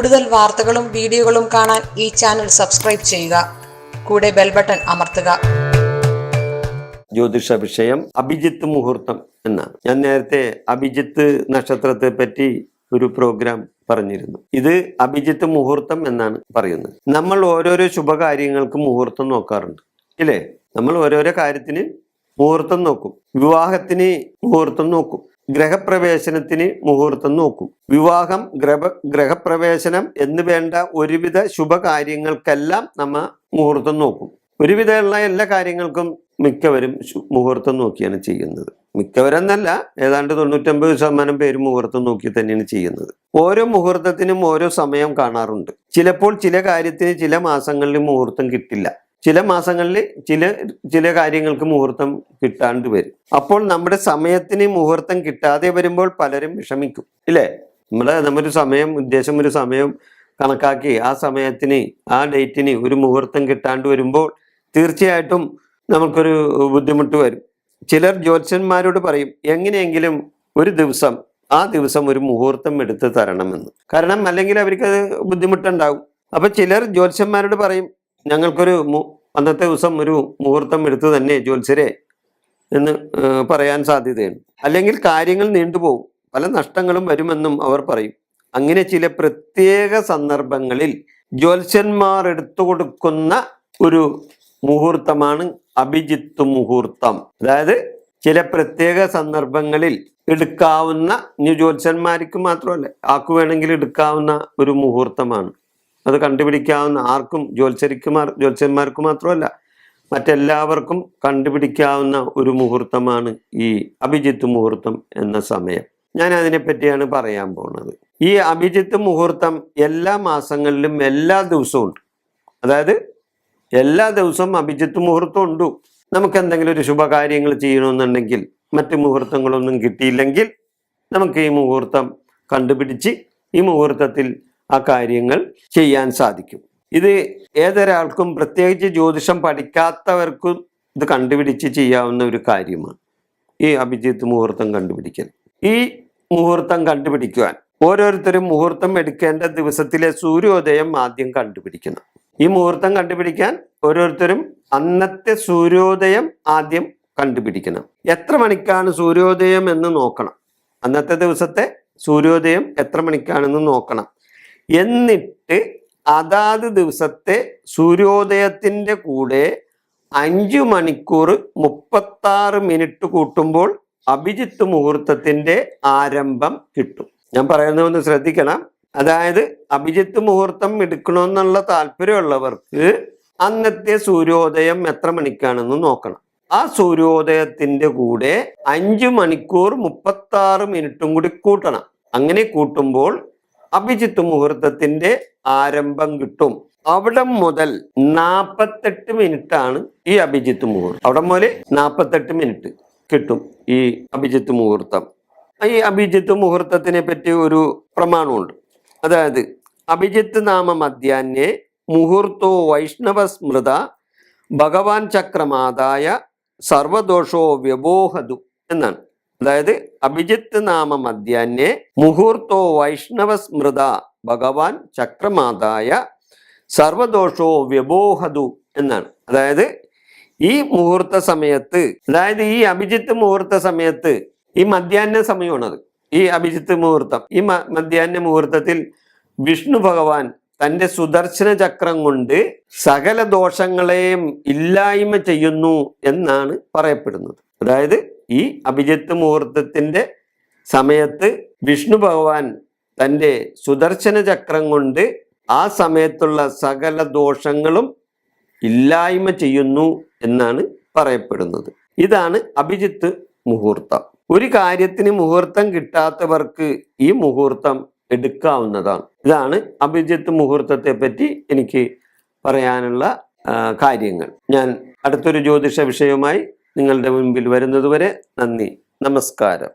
കൂടുതൽ വാർത്തകളും വീഡിയോകളും കാണാൻ ഈ ചാനൽ സബ്സ്ക്രൈബ് ചെയ്യുക. കൂടെ ബെൽ ബട്ടൺ അമർത്തുക. ജ്യോതിഷ വിഷയം അഭിജിത്ത് മുഹൂർത്തം എന്നാണ്. ഞാൻ നേരത്തെ അഭിജിത്ത് നക്ഷത്രത്തെ പറ്റി ഒരു പ്രോഗ്രാം പറഞ്ഞിരുന്നു. ഇത് അഭിജിത്ത് മുഹൂർത്തം എന്നാണ് പറയുന്നത്. നമ്മൾ ഓരോരോ ശുഭകാര്യങ്ങൾക്ക് മുഹൂർത്തം നോക്കാറുണ്ട്. ഇല്ലേ? നമ്മൾ ഓരോരോ കാര്യത്തിന് മുഹൂർത്തം നോക്കും. വിവാഹത്തിന് മുഹൂർത്തം നോക്കും. ഗ്രഹപ്രവേശനത്തിന് മുഹൂർത്തം നോക്കും. വിവാഹം ഗ്രഹ ഗ്രഹപ്രവേശനം എന്ന് വേണ്ട ഒരുവിധ ശുഭകാര്യങ്ങൾക്കെല്ലാം നമ്മ മുഹൂർത്തം നോക്കും. ഒരുവിധമുള്ള എല്ലാ കാര്യങ്ങൾക്കും മിക്കവരും മുഹൂർത്തം നോക്കിയാണ് ചെയ്യുന്നത്. മിക്കവരെന്നല്ല ഏതാണ്ട് തൊണ്ണൂറ്റമ്പത് ശതമാനം പേര് മുഹൂർത്തം നോക്കി തന്നെയാണ് ചെയ്യുന്നത്. ഓരോ മുഹൂർത്തത്തിനും ഓരോ സമയം കാണാറുണ്ട്. ചിലപ്പോൾ ചില കാര്യത്തിന് ചില മാസങ്ങളിൽ മുഹൂർത്തം കിട്ടില്ല. ചില മാസങ്ങളിൽ ചില ചില കാര്യങ്ങൾക്ക് മുഹൂർത്തം കിട്ടാണ്ട് വരും. അപ്പോൾ നമ്മുടെ സമയത്തിന് മുഹൂർത്തം കിട്ടാതെ വരുമ്പോൾ പലരും വിഷമിക്കും ഇല്ലേ? നമ്മുടെ നമ്മൊരു സമയം ഉദ്ദേശം ഒരു സമയം കണക്കാക്കി ആ സമയത്തിന് ആ ഡേറ്റിന് ഒരു മുഹൂർത്തം കിട്ടാണ്ട് വരുമ്പോൾ തീർച്ചയായിട്ടും നമുക്കൊരു ബുദ്ധിമുട്ട് വരും. ചിലർ ജ്യോത്സ്യന്മാരോട് പറയും എങ്ങനെയെങ്കിലും ഒരു ദിവസം ആ ദിവസം ഒരു മുഹൂർത്തം എടുത്ത് തരണമെന്ന്. കാരണം അല്ലെങ്കിൽ അവർക്ക് ബുദ്ധിമുട്ടുണ്ടാവും. അപ്പൊ ചിലർ ജ്യോത്സ്യന്മാരോട് പറയും ഞങ്ങൾക്കൊരു അന്നത്തെ ദിവസം ഒരു മുഹൂർത്തം എടുത്ത് തന്നെ ജ്യോത്സ്യരെ എന്ന് പറയാൻ സാധ്യതയുണ്ട്. അല്ലെങ്കിൽ കാര്യങ്ങൾ നീണ്ടുപോകും പല നഷ്ടങ്ങളും വരുമെന്നും അവർ പറയും. അങ്ങനെ ചില പ്രത്യേക സന്ദർഭങ്ങളിൽ ജ്യോത്സ്യന്മാർ എടുത്തു കൊടുക്കുന്ന ഒരു മുഹൂർത്തമാണ് അഭിജിത്ത് മുഹൂർത്തം. അതായത് ചില പ്രത്യേക സന്ദർഭങ്ങളിൽ എടുക്കാവുന്ന ജ്യോത്സ്യന്മാർക്ക് മാത്രമല്ല ആക്കു വേണമെങ്കിൽ എടുക്കാവുന്ന ഒരു മുഹൂർത്തമാണ്. അത് കണ്ടുപിടിക്കാവുന്ന ആർക്കും ജ്യോത്സരിക്കുമാർ ജ്യോത്സ്യന്മാർക്ക് മാത്രമല്ല മറ്റെല്ലാവർക്കും കണ്ടുപിടിക്കാവുന്ന ഒരു മുഹൂർത്തമാണ് ഈ അഭിജിത്ത് മുഹൂർത്തം എന്ന സമയം. ഞാൻ അതിനെപ്പറ്റിയാണ് പറയാൻ പോകുന്നത് ഈ അഭിജിത്ത് മുഹൂർത്തം എല്ലാ മാസങ്ങളിലും എല്ലാ ദിവസവും ഉണ്ട്. അതായത് എല്ലാ ദിവസവും അഭിജിത്ത് മുഹൂർത്തം ഉണ്ട്. നമുക്ക് എന്തെങ്കിലും ഒരു ശുഭകാര്യങ്ങൾ ചെയ്യണമെന്നുണ്ടെങ്കിൽ മറ്റ് മുഹൂർത്തങ്ങളൊന്നും കിട്ടിയില്ലെങ്കിൽ നമുക്ക് ഈ മുഹൂർത്തം കണ്ടുപിടിച്ച് ഈ മുഹൂർത്തത്തിൽ ആ കാര്യങ്ങൾ ചെയ്യാൻ സാധിക്കും. ഇത് ഏതൊരാൾക്കും പ്രത്യേകിച്ച് ജ്യോതിഷം പഠിക്കാത്തവർക്കും ഇത് കണ്ടുപിടിച്ച് ചെയ്യാവുന്ന ഒരു കാര്യമാണ്. ഈ അഭിജിത്ത് മുഹൂർത്തം കണ്ടുപിടിക്കൽ. ഈ മുഹൂർത്തം കണ്ടുപിടിക്കുവാൻ ഓരോരുത്തരും മുഹൂർത്തം എടുക്കേണ്ട ദിവസത്തിലെ സൂര്യോദയം ആദ്യം കണ്ടുപിടിക്കണം. ഈ മുഹൂർത്തം കണ്ടുപിടിക്കാൻ ഓരോരുത്തരും അന്നത്തെ സൂര്യോദയം ആദ്യം കണ്ടുപിടിക്കണം. എത്ര മണിക്കാണ് സൂര്യോദയം എന്ന് നോക്കണം. അന്നത്തെ ദിവസത്തെ സൂര്യോദയം എത്ര മണിക്കാണെന്ന് നോക്കണം. എന്നിട്ട് അതാത് ദിവസത്തെ സൂര്യോദയത്തിന്റെ കൂടെ അഞ്ചു മണിക്കൂർ മുപ്പത്താറ് മിനിറ്റ് കൂട്ടുമ്പോൾ അഭിജിത്ത് മുഹൂർത്തത്തിന്റെ ആരംഭം കിട്ടും. ഞാൻ പറയുന്നത് ഒന്ന് ശ്രദ്ധിക്കണം. അതായത് അഭിജിത്ത് മുഹൂർത്തം എടുക്കണമെന്നുള്ള താല്പര്യമുള്ളവർക്ക് അന്നത്തെ സൂര്യോദയം എത്ര മണിക്കാണെന്ന് നോക്കണം. ആ സൂര്യോദയത്തിന്റെ കൂടെ അഞ്ചു മണിക്കൂർ മുപ്പത്തി ആറ് മിനിറ്റും കൂടി കൂട്ടണം. അങ്ങനെ കൂട്ടുമ്പോൾ അഭിജിത്ത് മുഹൂർത്തത്തിന്റെ ആരംഭം കിട്ടും. അവിടെ മുതൽ നാപ്പത്തെട്ട് മിനിറ്റ് ആണ് ഈ അഭിജിത്ത് മുഹൂർത്തം. അവിടെ മുതൽ നാപ്പത്തെട്ട് മിനിറ്റ് കിട്ടും ഈ അഭിജിത്ത് മുഹൂർത്തം. ഈ അഭിജിത്ത് മുഹൂർത്തത്തിനെ പറ്റി ഒരു പ്രമാണമുണ്ട്. അതായത് അഭിജിത്ത് നാമ മധ്യാന്യെ മുഹൂർത്തോ വൈഷ്ണവ സ്മൃത ഭഗവാൻ ചക്രമാതായ സർവദോഷോ വ്യബോഹതു എന്നാണ്. അതായത് അഭിജിത്ത് നാമ മധ്യാന്യെ മുഹൂർത്തോ വൈഷ്ണവ സ്മൃത ഭഗവാൻ ചക്രമാതായ സർവദോഷോ വ്യബോഹതു എന്നാണ്. അതായത് ഈ മുഹൂർത്ത സമയത്ത് അതായത് ഈ അഭിജിത്ത് മുഹൂർത്ത സമയത്ത് ഈ മധ്യാഹ്ന സമയമാണത്. ഈ അഭിജിത്ത് മുഹൂർത്തം ഈ മധ്യാന്ന മുഹൂർത്തത്തിൽ വിഷ്ണു ഭഗവാൻ തന്റെ സുദർശന ചക്രം കൊണ്ട് സകല ദോഷങ്ങളെയും ഇല്ലായ്മ ചെയ്യുന്നു എന്നാണ് പറയപ്പെടുന്നത്. അതായത് ഈ അഭിജിത്ത് മുഹൂർത്തത്തിന്റെ സമയത്ത് വിഷ്ണു ഭഗവാൻ തന്റെ സുദർശന ചക്രം കൊണ്ട് ആ സമയത്തുള്ള സകല ദോഷങ്ങളും ഇല്ലായ്മ ചെയ്യുന്നു എന്നാണ് പറയപ്പെടുന്നത്. ഇതാണ് അഭിജിത്ത് മുഹൂർത്തം. ഒരു കാര്യത്തിന് മുഹൂർത്തം കിട്ടാത്തവർക്ക് ഈ മുഹൂർത്തം എടുക്കാവുന്നതാണ്. ഇതാണ് അഭിജിത്ത് മുഹൂർത്തത്തെ പറ്റി എനിക്ക് പറയാനുള്ള കാര്യങ്ങൾ. ഞാൻ അടുത്തൊരു ജ്യോതിഷ വിഷയവുമായി നിങ്ങളുടെ മുൻപിൽ വരുന്നതുവരെ നന്ദി. നമസ്കാരം.